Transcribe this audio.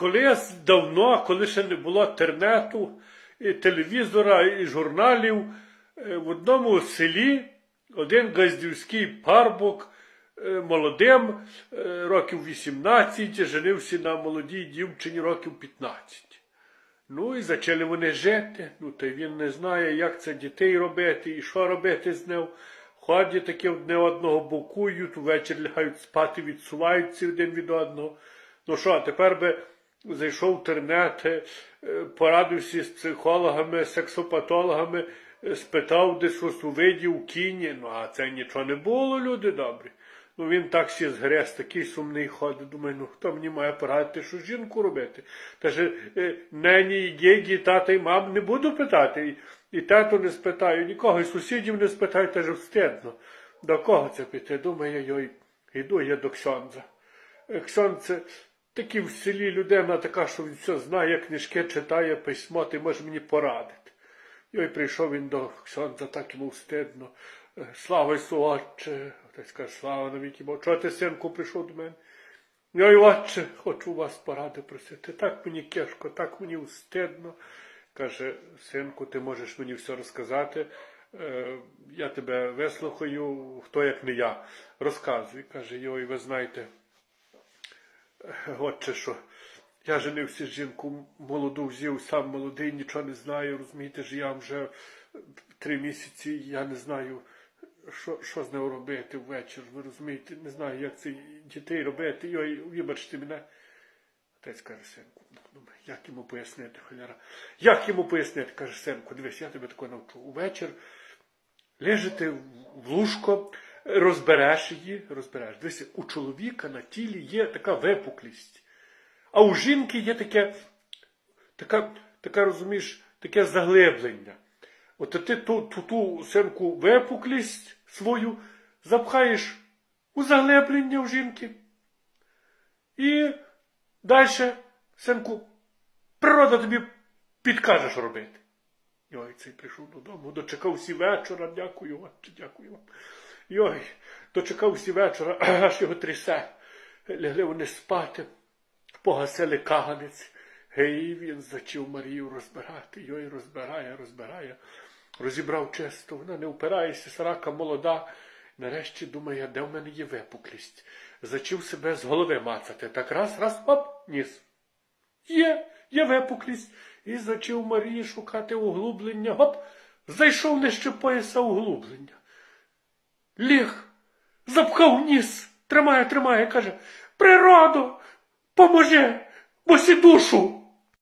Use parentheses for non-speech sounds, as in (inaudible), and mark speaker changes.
Speaker 1: колись давно, коли ще не було інтернету, і телевізора, і журналів, е, в одному селі один газдівський парбок е, молодим, е, років 18, женився на молодій дівчині років 15. Ну і почали вони жити. Ну, та він не знає, як це дітей робити і що робити з ним. Ходять такі одне одного бокують, ввечері лягають спати, відсуваються один від одного. Ну що, тепер би зайшов в інтернет, е, порадився з психологами, сексопатологами, е, спитав десь щось у виді, кіні. Ну, а це нічого не було, люди добрі. Ну він так сі згрез, такий сумний ходить. Думаю, ну хто мені має порадити, що жінку робити? Та ж е, нені, діді, тата і мам не буду питати. І, і тату не спитаю, нікого, і сусідів не спитаю, теж встидно. До кого це піти? Думаю, йой, йду я до Ксьонза. Е, Такий в селі людина така, що він все знає, книжки читає, письмо, ти можеш мені порадити. Йой прийшов він до Ксьонза, так йому встидно. Е, Слава Ісу, Отче. Отець каже, слава навіки Богу. Чого ти, синку, прийшов до мене? Йой, отче, хочу вас поради просити. Так мені кешко, так мені встидно. Каже, синку, ти можеш мені все розказати. Е, я тебе вислухаю, хто як не я. Розказуй. Каже, йой, ви знаєте, отче, що я женився жінку молоду взяв, сам молодий, нічого не знаю. Розумієте, ж я вже три місяці, я не знаю, що, що з нею робити ввечері. Ви розумієте, не знаю, як це дітей робити. Йой, вибачте мене. Отець каже, синку, ну, як йому пояснити, холяра? Як йому пояснити? Каже, синку, дивись, я тебе тако навчу. Увечір лежите в лужко, розбереш її, розбереш. Дивися, у чоловіка на тілі є така випуклість, а у жінки є таке, така, така розумієш, таке заглиблення. От ти ту, ту, ту синку випуклість свою запхаєш у заглиблення в жінки. І далі, синку, природа тобі підкаже, що робити. Йой, цей прийшов додому, дочекався вечора, дякую, отче, дякую вам. Йой, дочекався вечора, (clears throat) аж його трясе. Лягли вони спати, погасили каганець. Гей, він зачав Марію розбирати. Йой, розбирає, розбирає. Розібрав чисто, вона не впирається, сарака молода. Нарешті думає, де в мене є випуклість. Зачав себе з голови мацати. Так раз, раз, оп, ніс. Є, є випуклість. І зачав Марії шукати углублення. Гоп, зайшов нижче пояса углублення. Ліг, запхав ніс, тримає, тримає, каже, природу, поможи, бо сі душу